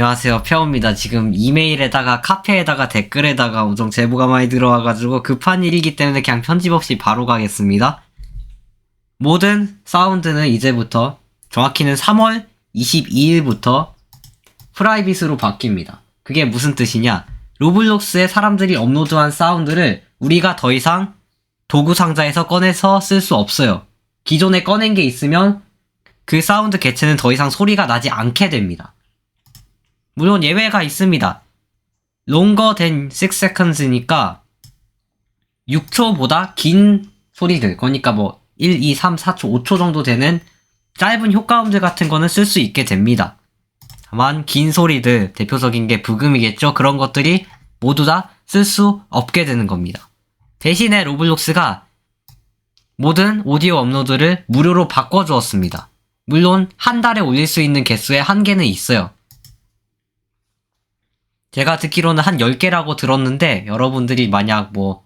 안녕하세요. 펴옵니다. 지금 이메일에다가 카페에다가 댓글에다가 엄청 제보가 많이 들어와가지고 급한 일이기 때문에 그냥 편집 없이 바로 가겠습니다. 모든 사운드는 이제부터 정확히는 3월 22일부터 프라이빗으로 바뀝니다. 그게 무슨 뜻이냐? 로블록스에 사람들이 업로드한 사운드를 우리가 더 이상 도구 상자에서 꺼내서 쓸 수 없어요. 기존에 꺼낸 게 있으면 그 사운드 개체는 더 이상 소리가 나지 않게 됩니다. 물론 예외가 있습니다. longer than 6 seconds니까 6초보다 긴 소리들, 그러니까 뭐 1, 2, 3, 4초, 5초 정도 되는 짧은 효과음들 같은 거는 쓸 수 있게 됩니다. 다만 긴 소리들, 대표적인 게 부금이겠죠. 그런 것들이 모두 다 쓸 수 없게 되는 겁니다. 대신에 로블록스가 모든 오디오 업로드를 무료로 바꿔주었습니다. 물론 한 달에 올릴 수 있는 개수의 한계는 있어요. 제가 듣기로는 한 10개라고 들었는데 여러분들이 만약 뭐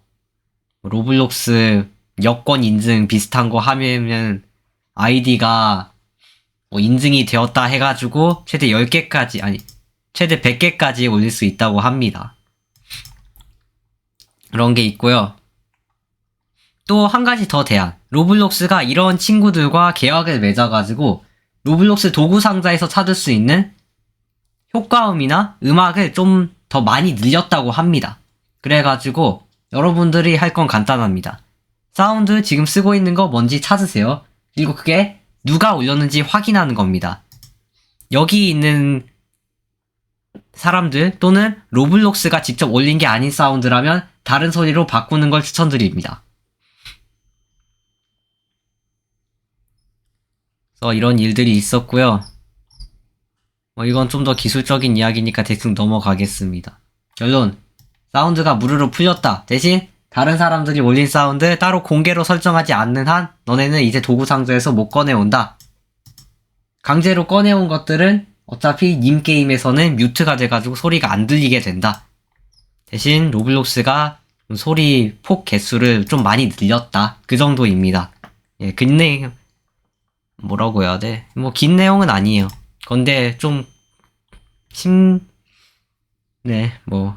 로블록스 여권 인증 비슷한 거 하면 아이디가 뭐 인증이 되었다 해가지고 최대 10개까지 아니 최대 100개까지 올릴 수 있다고 합니다. 그런 게 있고요. 또 한 가지 더 대안. 로블록스가 이런 친구들과 계약을 맺어가지고 로블록스 도구 상자에서 찾을 수 있는 효과음이나 음악을 좀 더 많이 늘렸다고 합니다. 그래가지고 여러분들이 할 건 간단합니다. 사운드 지금 쓰고 있는 거 뭔지 찾으세요. 그리고 그게 누가 올렸는지 확인하는 겁니다. 여기 있는 사람들 또는 로블록스가 직접 올린 게 아닌 사운드라면 다른 소리로 바꾸는 걸 추천드립니다. 그래서 이런 일들이 있었고요. 뭐 이건 좀 더 기술적인 이야기니까 대충 넘어가겠습니다. 결론 사운드가 무료로 풀렸다. 대신 다른 사람들이 올린 사운드 따로 공개로 설정하지 않는 한 너네는 이제 도구 상자에서 못 꺼내온다. 강제로 꺼내온 것들은 어차피 님 게임에서는 뮤트가 돼가지고 소리가 안 들리게 된다. 대신 로블록스가 소리 폭 개수를 좀 많이 늘렸다. 그 정도입니다. 예, 근데 뭐라고 해야 돼? 뭐 긴 내용은 아니에요. 건데 좀 심, 네, 뭐